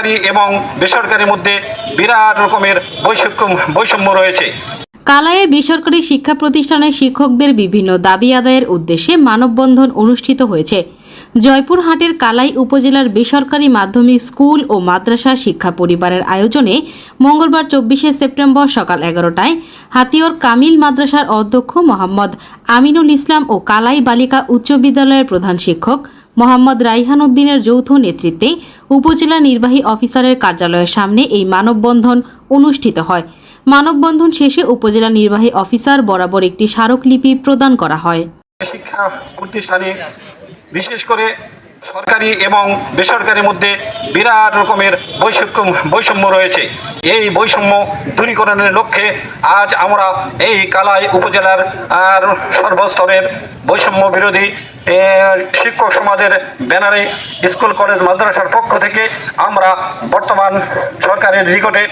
সরকারি এবং বেসরকারির মধ্যে বিরাট রকমের বৈষম্য বৈষম্য রয়েছে। কালায়ে বেসরকারি শিক্ষা প্রতিষ্ঠানের শিক্ষকদের বিভিন্ন দাবি আদায়ের উদ্দেশ্যে মানববন্ধন অনুষ্ঠিত হয়েছে। জয়পুরহাটের কালাই উপজেলার বেসরকারি মাধ্যমিক স্কুল ও মাদ্রাসা শিক্ষা পরিবারের আয়োজনে মঙ্গলবার চব্বিশে সেপ্টেম্বর সকাল এগারোটায় হাতিয়র কামিল মাদ্রাসার অধ্যক্ষ মোহাম্মদ আমিনুল ইসলাম ও কালাই বালিকা উচ্চ বিদ্যালয়ের প্রধান শিক্ষক মোহাম্মদ রাইহান উদ্দিনের যৌথ নেতৃত্বে উপজেলা নির্বাহী অফিসারের কার্যালয়ের সামনে এই মানববন্ধন অনুষ্ঠিত হয়। মানববন্ধন শেষে উপজেলা নির্বাহী অফিসার বরাবর একটি স্মারকলিপি প্রদান করা হয়। শিক্ষা প্রতিষ্ঠানে বিশেষ করে সরকারি এবং বেসরকারির মধ্যে বিরাট রকমের বৈষম্য বৈষম্য রয়েছে। এই বৈষম্য দূরীকরণের লক্ষ্যে আজ আমরা এই কালাই উপজেলার, আর সর্বস্তরের বৈষম্য বিরোধী শিক্ষক সমাজের ব্যানারে স্কুল, কলেজ, মাদ্রাসার পক্ষ থেকে আমরা বর্তমান সরকারের নিকটে